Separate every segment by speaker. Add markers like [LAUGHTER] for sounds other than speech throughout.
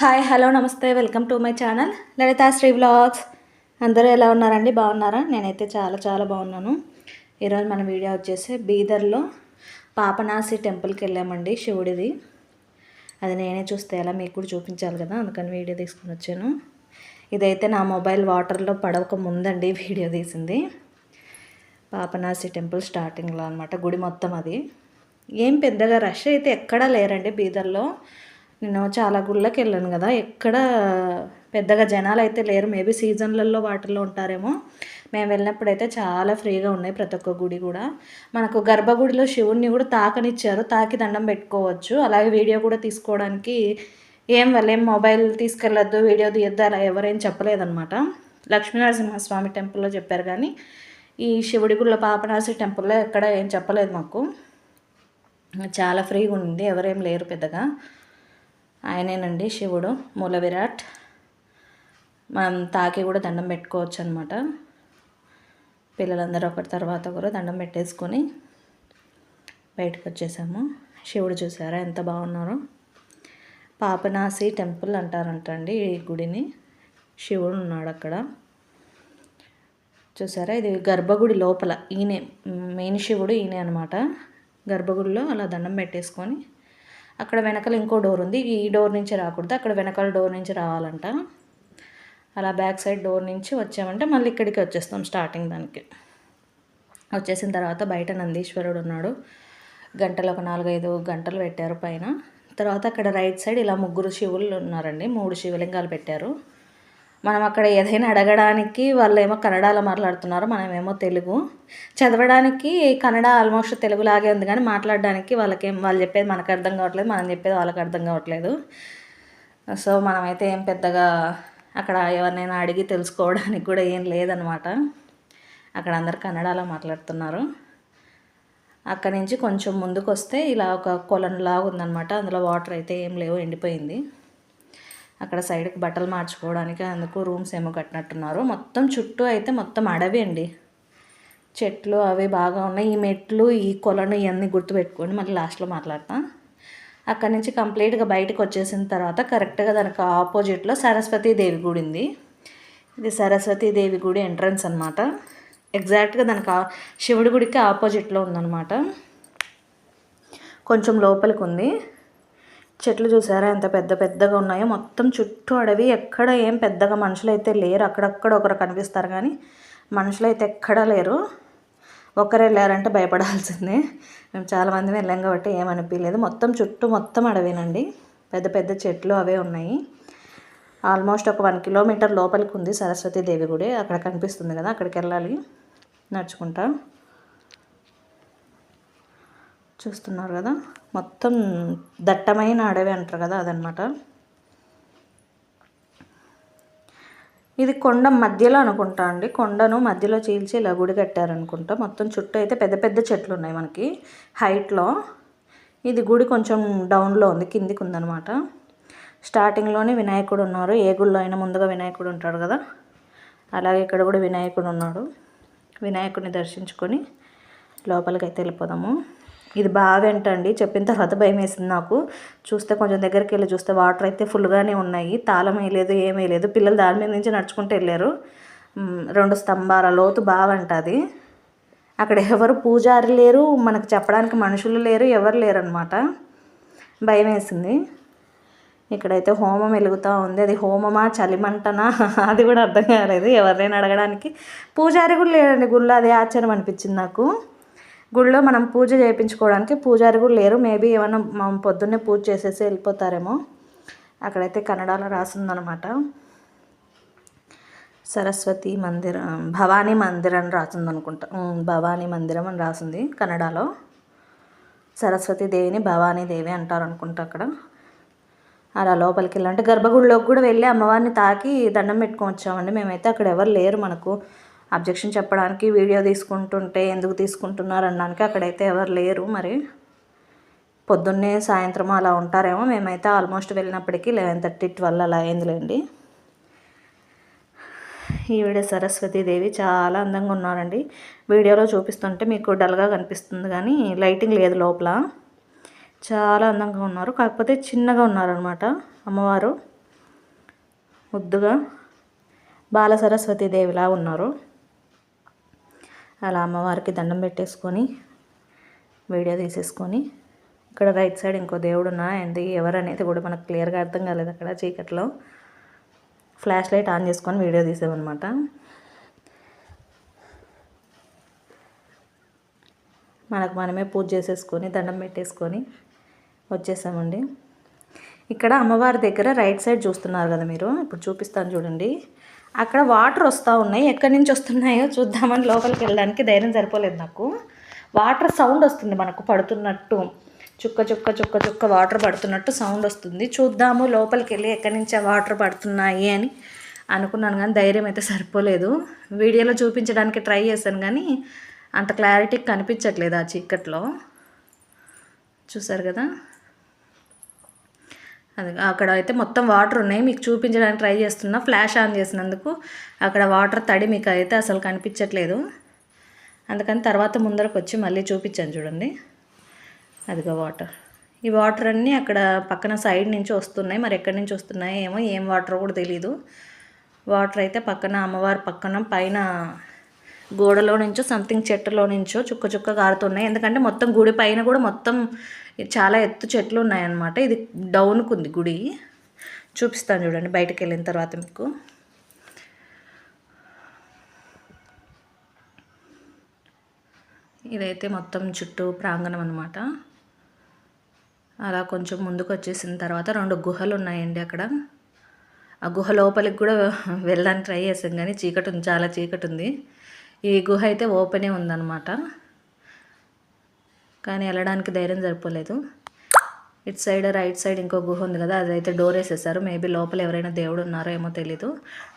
Speaker 1: Hi hello నమస్తే welcome to my channel. Lalithasri vlogs. అందరూ ఎలా ఉన్నారండి? బాగున్నారా? నేనైతే చాలా చాలా బాగున్నాను. ఈరోజు మన వీడియో వచ్చేసి బీదర్లో పాపనాసి టెంపుల్కి వెళ్ళామండి శివుడిది. అది నేనే చూస్తే ఎలా మీకు కూడా చూపించాలి కదా అందుకని వీడియో తీసుకుని వచ్చాను. ఇదైతే నా మొబైల్ వాటర్లో పడవక ముందండి వీడియో తీసింది. పాపనాసి టెంపుల్ స్టార్టింగ్లో అనమాట గుడి మొత్తం అది. ఏం పెద్దగా రష్ అయితే ఎక్కడా లేరండి బీదర్లో. నేను చాలా గుళ్ళకి వెళ్ళాను కదా ఎక్కడ పెద్దగా జనాలు అయితే లేరు. మేబీ సీజన్లలో వాటిల్లో ఉంటారేమో. మేము వెళ్ళినప్పుడు అయితే చాలా ఫ్రీగా ఉన్నాయి ప్రతి ఒక్క గుడి కూడా. మనకు గర్భగుడిలో శివుణ్ణి కూడా తాకనిచ్చారు. తాకి దండం పెట్టుకోవచ్చు. అలాగే వీడియో కూడా తీసుకోవడానికి ఏం వాళ్ళేం మొబైల్ తీసుకెళ్ళొద్దు వీడియో తీయద్దు అలా ఎవరేం చెప్పలేదన్నమాట. లక్ష్మీనరసింహస్వామి టెంపుల్లో చెప్పారు కానీ ఈ శివుడి గుళ్ళ పాపనాసి టెంపుల్లో ఎక్కడ ఏం చెప్పలేదు మాకు. చాలా ఫ్రీగా ఉంది. ఎవరేం లేరు పెద్దగా. ఆయనేనండి శివుడు మూల విరాట్. మనం తాకి కూడా దండం పెట్టుకోవచ్చు అనమాట పిల్లలందరూ ఒకటి తర్వాత ఒకరు దండం పెట్టేసుకొని బయటకు వచ్చేసాము శివుడు చూసారా ఎంత బాగున్నారో. పాపనాసి టెంపుల్ అంటారంటండి ఈ గుడిని. శివుడు ఉన్నాడు అక్కడ చూసారా? ఇది గర్భగుడి లోపల. ఈయనే మెయిన్ శివుడు ఈయనే అనమాట గర్భగుడిలో అలా దండం పెట్టేసుకొని అక్కడ వెనకాల ఇంకో డోర్ ఉంది. ఈ డోర్ నుంచి రాకూడదు. అక్కడ వెనకాల డోర్ నుంచి రావాలంట. అలా బ్యాక్ సైడ్ డోర్ నుంచి వచ్చామంటే మళ్ళీ ఇక్కడికి వచ్చేస్తాం స్టార్టింగ్ దానికి. వచ్చేసిన తర్వాత బయట నందీశ్వరుడు ఉన్నాడు. గంటలు ఒక నాలుగైదు గంటలు పెట్టారు పైన. తర్వాత అక్కడ రైట్ సైడ్ ఇలా ముగ్గురు శివులు ఉన్నారండి. మూడు శివలింగాలు పెట్టారు. మనం అక్కడ ఏదైనా అడగడానికి వాళ్ళు ఏమో కన్నడలో మాట్లాడుతున్నారు మనమేమో తెలుగు. చదవడానికి కన్నడ ఆల్మోస్ట్ తెలుగులాగే ఉంది కానీ మాట్లాడడానికి వాళ్ళకేం వాళ్ళు చెప్పేది మనకు అర్థం కావట్లేదు మనం చెప్పేది వాళ్ళకి అర్థం కావట్లేదు. సో మనమైతే ఏం పెద్దగా అక్కడ ఎవరినైనా అడిగి తెలుసుకోవడానికి కూడా ఏం లేదనమాట అక్కడ అందరు కన్నడలో మాట్లాడుతున్నారు. అక్కడి నుంచి కొంచెం ముందుకు వస్తే ఇలా ఒక కొలంలాగా ఉందన్నమాట. అందులో వాటర్ అయితే ఏం లేవు ఎండిపోయింది. అక్కడ సైడ్కి బట్టలు మార్చుకోవడానికి అందుకు రూమ్స్ ఏమో కట్టినట్టున్నారు. మొత్తం చుట్టూ అయితే మొత్తం అడవి అండి. చెట్లు అవి బాగా ఉన్నాయి. ఈ మెట్లు ఈ కొలను ఇవన్నీ గుర్తుపెట్టుకోండి. మళ్ళీ లాస్ట్లో మాట్లాడతాం. అక్కడి నుంచి కంప్లీట్గా బయటకు వచ్చేసిన తర్వాత కరెక్ట్గా దానికి ఆపోజిట్లో సరస్వతీదేవి గుడి ఉంది. ఇది సరస్వతీదేవి గుడి ఎంట్రన్స్ అనమాట ఎగ్జాక్ట్గా దానికి శివుడి గుడికి ఆపోజిట్లో ఉందన్నమాట. కొంచెం లోపలికి ఉంది. చెట్లు చూసారా? ఎంత పెద్ద పెద్దగా ఉన్నాయో. మొత్తం చుట్టూ అడవి. ఎక్కడ ఏం పెద్దగా మనుషులైతే లేరు. అక్కడక్కడ ఒకరు కనిపిస్తారు కానీ మనుషులు అయితే ఎక్కడా లేరు. ఒకరు వెళ్ళారంటే భయపడాల్సిందే. మేము చాలామంది వెళ్ళాం కాబట్టి ఏమనిపించలేదు మొత్తం చుట్టూ మొత్తం అడవేనండి. పెద్ద పెద్ద చెట్లు అవే ఉన్నాయి. ఆల్మోస్ట్ ఒక వన్ కిలోమీటర్ లోపలికి ఉంది సరస్వతి దేవి గుడి. అక్కడ కనిపిస్తుంది కదా. అక్కడికి వెళ్ళాలి. నడుచుకుంటా. చూస్తున్నారు కదా? మొత్తం దట్టమైన అడవి అంటారు కదా అదనమాట ఇది కొండ మధ్యలో అనుకుంటా అండి. కొండను మధ్యలో చీల్చి ఇలా గుడి కట్టారనుకుంటా. మొత్తం చుట్టూ అయితే పెద్ద పెద్ద చెట్లు ఉన్నాయి మనకి. హైట్లో ఇది గుడి కొంచెం డౌన్లో ఉంది కిందికి ఉందనమాట స్టార్టింగ్లోనే వినాయకుడు ఉన్నారు. ఏ గుడిలో అయినా ముందుగా వినాయకుడు ఉంటాడు కదా? అలాగే ఇక్కడ కూడా వినాయకుడు ఉన్నాడు. వినాయకుడిని దర్శించుకొని లోపలికి అయితే వెళ్ళిపోదాము. ఇది బాగా అంటండి చెప్పిన తర్వాత భయం వేసింది నాకు. చూస్తే కొంచెం దగ్గరికి వెళ్ళి చూస్తే వాటర్ అయితే ఫుల్గానే ఉన్నాయి. తాళం వేయలేదు ఏం వేయలేదు పిల్లలు దాని మీద నుంచి నడుచుకుంటూ వెళ్ళారు. రెండు స్తంభాల లోతు బావంట అది. అక్కడ ఎవరు పూజారి లేరు మనకు చెప్పడానికి మనుషులు లేరు ఎవరు లేరు అనమాట భయం వేసింది ఇక్కడైతే హోమం వెలుగుతూ ఉంది. అది హోమమా చలిమంటనా? [LAUGHS] అది కూడా అర్థం కాలేదు. ఎవరినైనా అడగడానికి. పూజారి కూడా లేరండి గుళ్ళో. అదే ఆశ్చర్యం అనిపించింది నాకు. గుడిలో మనం పూజ చేయించుకోవడానికి పూజారి కూడా లేరు. మేబీ ఏమైనా మనం పొద్దున్నే పూజ చేసేసి వెళ్ళిపోతారేమో. అక్కడైతే కన్నడలో రాసిందనమాట సరస్వతి మందిరం భవానీ మందిరం అని రాసింది అనుకుంటా భవానీ మందిరం అని రాసింది కన్నడలో. సరస్వతి దేవిని భవానీ దేవి అంటారు అనుకుంటా అక్కడ. అలా లోపలికి వెళ్ళాలంటే గర్భగుడిలోకి కూడా వెళ్ళి అమ్మవారిని తాకి దండం పెట్టుకొని వచ్చామండి. మేమైతే అక్కడ ఎవరు లేరు మనకు. అబ్జెక్షన్ చెప్పడానికి వీడియో తీసుకుంటుంటే ఎందుకు తీసుకుంటున్నారు అనడానికి అక్కడైతే ఎవరు లేరు మరి. పొద్దున్నే సాయంత్రం అలా ఉంటారేమో. మేమైతే ఆల్మోస్ట్ వెళ్ళినప్పటికీ లెవెన్ థర్టీ ట్వెల్వ్ అలా అయిందిలేండి. ఈవిడ సరస్వతీదేవి చాలా అందంగా ఉన్నారండి వీడియోలో చూపిస్తుంటే మీకు డల్గా కనిపిస్తుంది కానీ లైటింగ్ లేదు లోపల. చాలా అందంగా ఉన్నారు. కాకపోతే చిన్నగా ఉన్నారనమాట అమ్మవారు. ముద్దుగా బాల సరస్వతీదేవిలా ఉన్నారు. అలా అమ్మవారికి దండం పెట్టేసుకొని వీడియో తీసేసుకొని ఇక్కడ రైట్ సైడ్ ఇంకో దేవుడు ఉన్నా అండ్ ఎవరనేది కూడా మనకు క్లియర్గా అర్థం కాలేదు అక్కడ చీకట్లో. ఫ్లాష్ లైట్ ఆన్ చేసుకొని వీడియో తీసామన్నమాట మనకు మనమే పూజ చేసేసుకొని దండం పెట్టేసుకొని వచ్చేసామండి. ఇక్కడ అమ్మవారి దగ్గర రైట్ సైడ్ చూస్తున్నారు కదా మీరు ఇప్పుడు చూపిస్తాను చూడండి. అక్కడ వాటర్ వస్తూ ఉన్నాయి. ఎక్కడి నుంచి వస్తున్నాయో చూద్దామని లోపలికి వెళ్ళడానికి ధైర్యం సరిపోలేదు నాకు. వాటర్ సౌండ్ వస్తుంది మనకు పడుతున్నట్టు. చుక్క చుక్క చుక్క చుక్క వాటర్ పడుతున్నట్టు సౌండ్ వస్తుంది. చూద్దాము లోపలికి వెళ్ళి ఎక్కడి నుంచి వాటర్ పడుతున్నాయి అని అనుకున్నాను కానీ ధైర్యం అయితే సరిపోలేదు. వీడియోలో చూపించడానికి ట్రై చేశాను కానీ అంత క్లారిటీ కనిపించట్లేదు ఆ చీకట్లో. చూసారు కదా? అది అక్కడ అయితే మొత్తం వాటర్ ఉన్నాయి. మీకు చూపించడానికి ట్రై చేస్తున్నా. ఫ్లాష్ ఆన్ చేసినందుకు అక్కడ వాటర్ తడి మీకు అయితే అసలు కనిపించట్లేదు. అందుకని తర్వాత ముందరకు వచ్చి మళ్ళీ చూపించాను చూడండి. అదిగో వాటర్ ఈ వాటర్ అన్నీ అక్కడ పక్కన సైడ్ నుంచి వస్తున్నాయి. మరి ఎక్కడి నుంచి వస్తున్నాయి ఏమో ఏం వాటర్ కూడా తెలీదు. వాటర్ అయితే పక్కన అమ్మవారి పక్కన పైన గోడలో నుంచో సంథింగ్ చెట్టులో నుంచో చుక్క చుక్క కారుతున్నాయి ఎందుకంటే మొత్తం గుడి పైన కూడా మొత్తం చాలా ఎత్తు చెట్లు ఉన్నాయన్నమాట. ఇది డౌన్కు ఉంది గుడి. చూపిస్తాను చూడండి బయటకు వెళ్ళిన తర్వాత మీకు. ఇదైతే మొత్తం చుట్టూ ప్రాంగణం అనమాట అలా కొంచెం ముందుకు వచ్చేసిన తర్వాత రెండు గుహలు ఉన్నాయండి అక్కడ. ఆ గుహ లోపలికి కూడా వెళ్ళడానికి ట్రై చేసాం కానీ చీకటి ఉంది చాలా చీకటి ఉంది. ఈ గుహ అయితే ఓపెనే ఉందన్నమాట. కానీ వెళ్ళడానికి ధైర్యం సరిపోలేదు ఇటు సైడ్ రైట్ సైడ్ ఇంకో గుహ ఉంది కదా అదైతే డోర్ వేసేసారు. మేబీ లోపల ఎవరైనా దేవుడు ఉన్నారో ఏమో తెలీదు.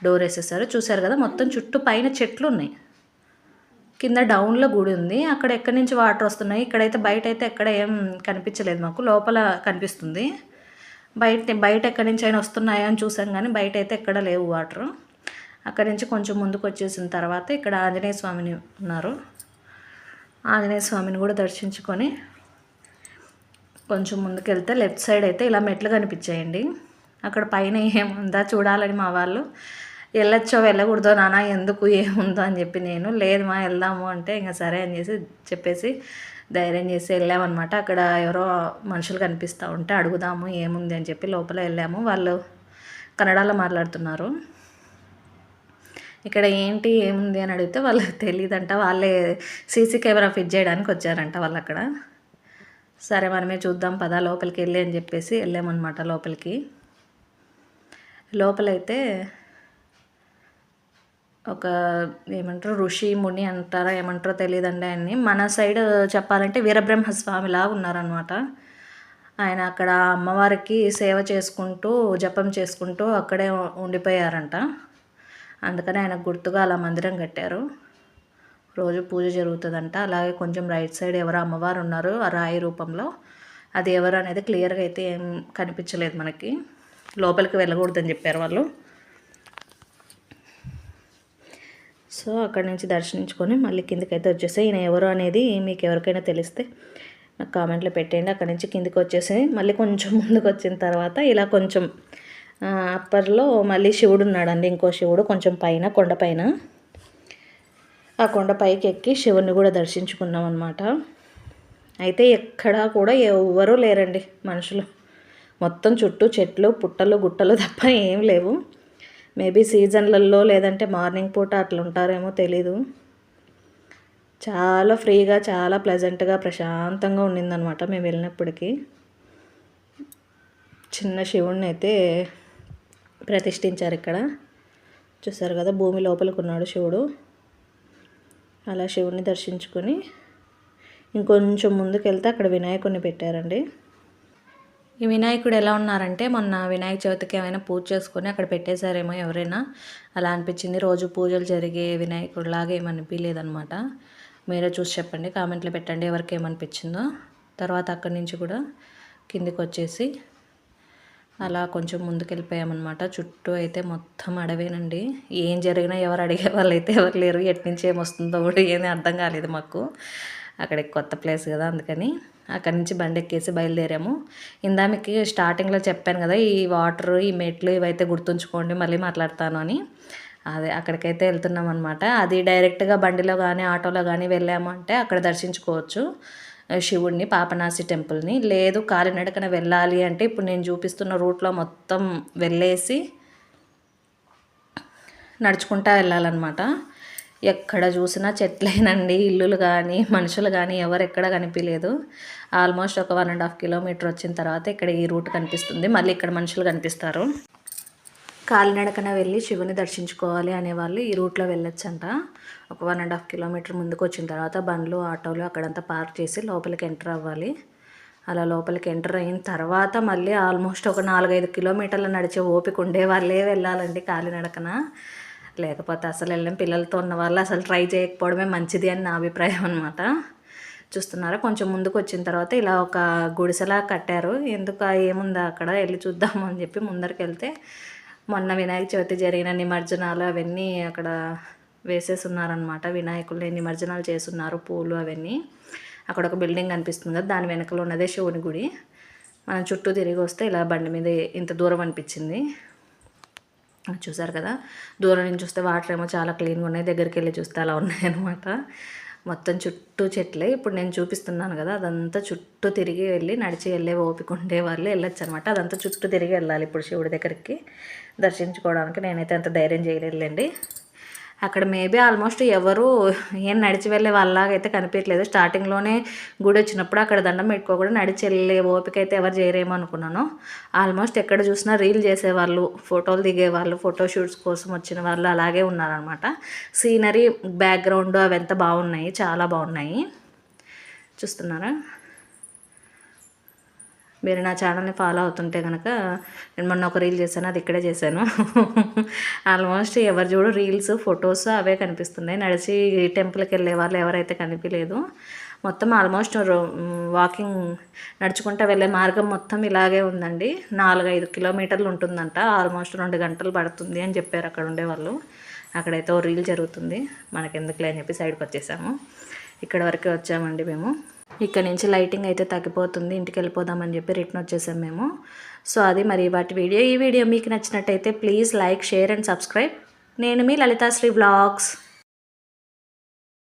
Speaker 1: డోర్ వేసేసారు. చూసారు కదా మొత్తం చుట్టూ పైన చెట్లు ఉన్నాయి. కింద డౌన్లో గుడి ఉంది. అక్కడ ఎక్కడి నుంచి వాటర్ వస్తున్నాయి? ఇక్కడైతే బయట అయితే ఎక్కడ ఏం కనిపించలేదు మాకు. లోపల కనిపిస్తుంది. బయట బయట ఎక్కడి నుంచి అయినా వస్తున్నాయో అని చూసాం కానీ బయట అయితే ఎక్కడ లేవు వాటర్ అక్కడి నుంచి కొంచెం ముందుకు వచ్చేసిన తర్వాత ఇక్కడ ఆంజనేయ స్వామిని ఉన్నారు. ఆంజనేయ స్వామిని కూడా దర్శించుకొని కొంచెం ముందుకెళ్తే లెఫ్ట్ సైడ్ అయితే ఇలా మెట్లు కనిపించాయండి. అక్కడ పైన ఏముందా చూడాలని మా వాళ్ళు. వెళ్ళొచ్చో వెళ్ళకూడదో నాన్న ఎందుకు ఏముందో అని చెప్పి నేను లేదు మా వెళ్దాము అంటే ఇంకా సరే అని చేసి చెప్పేసి ధైర్యం చేసి వెళ్ళామన్నమాట. అక్కడ ఎవరో మనుషులు కనిపిస్తూ ఉంటే అడుగుదాము ఏముంది అని చెప్పి లోపల వెళ్ళాము. వాళ్ళు కన్నడలో మాట్లాడుతున్నారు. ఇక్కడ ఏంటి ఏముంది అని అడిగితే వాళ్ళకి తెలియదంట వాళ్ళే సీసీ కెమెరా ఫిట్ చేయడానికి వచ్చారంట వాళ్ళు అక్కడ సరే మనమే చూద్దాం పదా లోపలికి వెళ్ళి అని చెప్పేసి వెళ్ళామన్నమాట లోపలికి. లోపలైతే ఒక ఏమంటారు ఋషి ముని అంటారా ఏమంటారో తెలియదండి ఆయన్ని. మన సైడ్ చెప్పాలంటే వీరబ్రహ్మస్వామిలా ఉన్నారనమాట ఆయన అక్కడ అమ్మవారికి సేవ చేసుకుంటూ జపం చేసుకుంటూ అక్కడే ఉండిపోయారంట. అందుకని ఆయనకు గుర్తుగా అలా మందిరం కట్టారు. రోజు పూజ జరుగుతుందంట. అలాగే కొంచెం రైట్ సైడ్ ఎవరు అమ్మవారు ఉన్నారు ఆ రాయి రూపంలో. అది ఎవరు అనేది క్లియర్గా అయితే ఏం కనిపించలేదు మనకి. లోపలికి వెళ్ళకూడదని చెప్పారు వాళ్ళు. సో అక్కడి నుంచి దర్శించుకొని మళ్ళీ కిందకైతే వచ్చేసి ఈయన ఎవరు అనేది మీకు ఎవరికైనా తెలిస్తే నాకు కామెంట్లో పెట్టేయండి. అక్కడి నుంచి కిందికి వచ్చేసి మళ్ళీ కొంచెం [LAUGHS] ముందుకు వచ్చిన తర్వాత ఇలా కొంచెం అప్పర్లో మళ్ళీ శివుడు ఉన్నాడండి ఇంకో శివుడు కొంచెం పైన కొండపైన ఆ కొండ పైకి ఎక్కి శివుని కూడా దర్శించుకున్నాం అనమాట అయితే ఎక్కడా కూడా ఎవ్వరూ లేరండి మనుషులు. మొత్తం చుట్టూ చెట్లు పుట్టలు గుట్టలు తప్ప ఏం లేవు. మేబీ సీజన్లలో లేదంటే మార్నింగ్ పూట అట్లా ఉంటారేమో తెలీదు. చాలా ఫ్రీగా చాలా ప్లెజెంట్గా ప్రశాంతంగా ఉండిందనమాట మేము వెళ్ళినప్పటికీ. చిన్న శివుణ్ణి అయితే ప్రతిష్ఠించారు ఇక్కడ. చూసారు కదా భూమి లోపలికి ఉన్నాడు శివుడు. అలా శివుడిని దర్శించుకొని ఇంకొంచెం ముందుకు వెళ్తే అక్కడ వినాయకుడిని పెట్టారండి. ఈ వినాయకుడు ఎలా ఉన్నారంటే మొన్న వినాయక చవితికి ఏమైనా పూజ చేసుకొని అక్కడ పెట్టేశారేమో ఎవరైనా. అలా అనిపించింది. రోజు పూజలు జరిగే వినాయకుడు లాగా ఏమనిపించలేదనమాట మీరే చూసి చెప్పండి కామెంట్లో పెట్టండి ఎవరికి ఏమనిపించిందో. తర్వాత అక్కడి నుంచి కూడా కిందికి వచ్చేసి అలా కొంచెం ముందుకెళ్ళిపోయామన్నమాట. చుట్టూ అయితే మొత్తం అడవేనండి. ఏం జరిగినా ఎవరు అడిగే వాళ్ళు అయితే ఎవరు లేరు. ఎట్నుంచి ఏమొస్తుందో కూడా ఏమీ అర్థం కాలేదు మాకు. అక్కడికి కొత్త ప్లేస్ కదా అందుకని అక్కడి నుంచి బండి ఎక్కేసి బయలుదేరాము. ఇందా మీకు స్టార్టింగ్లో చెప్పాను కదా ఈ వాటర్ ఈ మెట్లు ఇవైతే గుర్తుంచుకోండి మళ్ళీ మాట్లాడతాను అని. అదే అక్కడికైతే వెళ్తున్నాం అనమాట అది డైరెక్ట్గా బండిలో కానీ ఆటోలో కానీ వెళ్ళాము అంటే అక్కడ దర్శించుకోవచ్చు. శివుడిని పాపనాసి టెంపుల్ని. లేదు కాలినడకన వెళ్ళాలి అంటే ఇప్పుడు నేను చూపిస్తున్న రూట్లో మొత్తం వెళ్ళేసి నడుచుకుంటా వెళ్ళాలన్నమాట. ఎక్కడ చూసినా చెట్లేనండి ఇల్లులు కానీ మనుషులు కానీ ఎవరు ఎక్కడ కనిపించలేదు ఆల్మోస్ట్ ఒక వన్ అండ్ హాఫ్ కిలోమీటర్ వచ్చిన తర్వాత ఇక్కడ ఈ రూట్ కనిపిస్తుంది. మళ్ళీ ఇక్కడ మనుషులు కనిపిస్తారు. కాలినడకన వెళ్ళి శివుని దర్శించుకోవాలి అనేవాళ్ళు ఈ రూట్లో వెళ్ళొచ్చంట. ఒక వన్ అండ్ హాఫ్ కిలోమీటర్ ముందుకు వచ్చిన తర్వాత బండ్లు ఆటోలు అక్కడంతా పార్క్ చేసి లోపలికి ఎంటర్ అవ్వాలి. అలా లోపలికి ఎంటర్ అయిన తర్వాత మళ్ళీ ఆల్మోస్ట్ ఒక నాలుగైదు కిలోమీటర్లు నడిచే ఓపిక ఉండే వాళ్ళే వెళ్ళాలండి కాలినడకన. లేకపోతే అసలు వెళ్ళిన పిల్లలతో ఉన్న వాళ్ళు అసలు ట్రై చేయకపోవడమే మంచిది అని నా అభిప్రాయం అనమాట చూస్తున్నారా? కొంచెం ముందుకు వచ్చిన తర్వాత ఇలా ఒక గుడిసెలా కట్టారు. ఎందుకు ఏముందా అక్కడ? వెళ్ళి చూద్దాము అని చెప్పి ముందరికి వెళ్తే మొన్న వినాయక చవితి జరిగిన నిమజ్జనాలు అవన్నీ అక్కడ వేసేసి ఉన్నారనమాట వినాయకుల్ని నిమజ్జనాలు చేస్తున్నారు పూలు అవన్నీ. అక్కడ ఒక బిల్డింగ్ కనిపిస్తుంది కదా దాని వెనకలో ఉన్నదే శివుని గుడి. మనం చుట్టూ తిరిగి వస్తే ఇలా బండి మీద ఇంత దూరం అనిపించింది. చూసారు కదా దూరం నుంచి చూస్తే వాటర్ ఏమో చాలా క్లీన్గా ఉన్నాయి దగ్గరికి వెళ్ళి చూస్తే అలా ఉన్నాయన్నమాట మొత్తం చుట్టూ చెట్లే. ఇప్పుడు నేను చూపిస్తున్నాను కదా అదంతా చుట్టూ తిరిగి వెళ్ళి నడిచి వెళ్ళే ఓపిక ఉండే వాళ్ళు వెళ్ళొచ్చు అనమాట అదంతా చుట్టూ తిరిగి వెళ్ళాలి ఇప్పుడు శివుడి దగ్గరికి దర్శించుకోవడానికి. నేనైతే అంత ధైర్యం చేయలేదులేండి. అక్కడ మేబీ ఆల్మోస్ట్ ఎవరు ఏం నడిచి వెళ్ళే వాళ్ళలాగా అయితే కనిపించలేదు. స్టార్టింగ్లోనే గుడి వచ్చినప్పుడు అక్కడ దండం పెట్టుకోకుండా నడిచి వెళ్ళే ఓపిక అయితే ఎవరు చేయరేమో అనుకున్నాను. ఆల్మోస్ట్ ఎక్కడ చూసినా రీల్ చేసేవాళ్ళు ఫోటోలు దిగేవాళ్ళు ఫోటో షూట్స్ కోసం వచ్చిన వాళ్ళు అలాగే ఉన్నారనమాట సీనరీ బ్యాక్గ్రౌండ్ అవి ఎంత బాగున్నాయి చాలా బాగున్నాయి. చూస్తున్నారా? మీరు నా ఛానల్ని ఫాలో అవుతుంటే కనుక నేను మొన్న ఒక రీల్ చేశాను అది ఇక్కడే చేశాను. [LAUGHS] ఆల్మోస్ట్ ఎవరు చూడు రీల్స్ ఫొటోస్ అవే కనిపిస్తున్నాయి. నడిచి టెంపుల్కి వెళ్ళే వాళ్ళు ఎవరైతే కనిపించలేదు మొత్తం ఆల్మోస్ట్ వాకింగ్ నడుచుకుంటూ వెళ్ళే మార్గం మొత్తం ఇలాగే ఉందండి. నాలుగైదు కిలోమీటర్లు ఉంటుందంట. ఆల్మోస్ట్ రెండు గంటలు పడుతుంది అని చెప్పారు అక్కడ ఉండేవాళ్ళు అక్కడైతే ఓ రీల్ జరుగుతుంది. మనకెందుకులే అని చెప్పి సైడ్కి వచ్చేసాము. ఇక్కడ వరకే వచ్చామండి మేము. ఇక్కడ నుంచి లైటింగ్ అయితే తగ్గిపోతుంది ఇంటికి వెళ్ళిపోదామని చెప్పి రిటర్న్ వచ్చేసాం మేము. సో అది మరి వాటి వీడియో. ఈ వీడియో మీకు నచ్చినట్టయితే please like share and subscribe. నేను మీ లలితాశ్రీ బ్లాగ్స్.